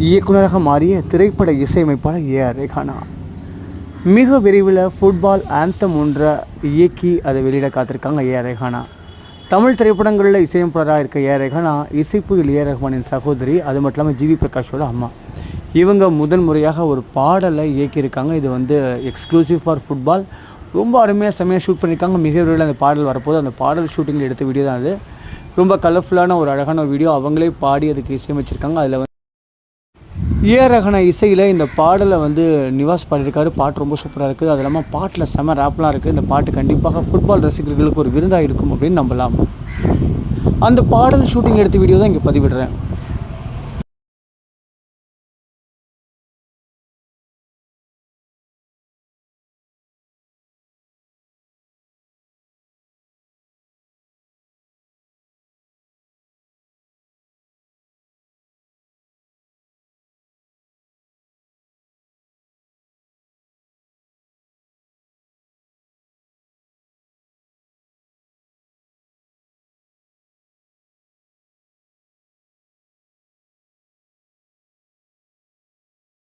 இயக்குனராக மாறிய திரைப்பட இசையமைப்பாளர் ஏ ஆர் ரேகானா. மிக விரைவில் ஃபுட்பால் ஆந்தம் ஒன்றை இயக்கி அதை வெளியிட காத்திருக்காங்க ஏ ஆர் ரேகானா. தமிழ் திரைப்படங்களில் இசையமைப்பாளராக இருக்க ஏ ரேகானா இசைப்புயில் ஏ ரஹ்மானின் சகோதரி அது மட்டும் இல்லாமல் ஜிவி பிரகாஷோட அம்மா. இவங்க முதன் முறையாக ஒரு பாடலை இயக்கியிருக்காங்க. இது வந்து எக்ஸ்க்ளூசிவ் ஃபார் ஃபுட்பால் ரொம்ப அருமையாக செம்மையாக ஷூட் பண்ணியிருக்காங்க. மிக விரைவில் அந்த பாடல் வரப்போது அந்த பாடல் ஷூட்டிங்கில் எடுத்த வீடியோ தான் அது. ரொம்ப கலர்ஃபுல்லான ஒரு அழகான வீடியோ அவங்களே பாடி அதுக்கு இசையமைச்சிருக்காங்க. அதில் வந்து ஏ ரகன இசையில் இந்த பாடலை வந்து நிவாஸ் பாடியிருக்காரு. பாட்டு ரொம்ப சூப்பராக இருக்குது. அது இல்லாமல் பாட்டில் செம ரேப்லாம் இருக்குது. இந்த பாட்டு கண்டிப்பாக ஃபுட்பால் ரசிகர்களுக்கு ஒரு விருந்தாக இருக்கும் அப்படின்னு நம்பலாம். அந்த பாடல் ஷூட்டிங் எடுத்த வீடியோ தான் இங்கே பதிவிடுறேன்.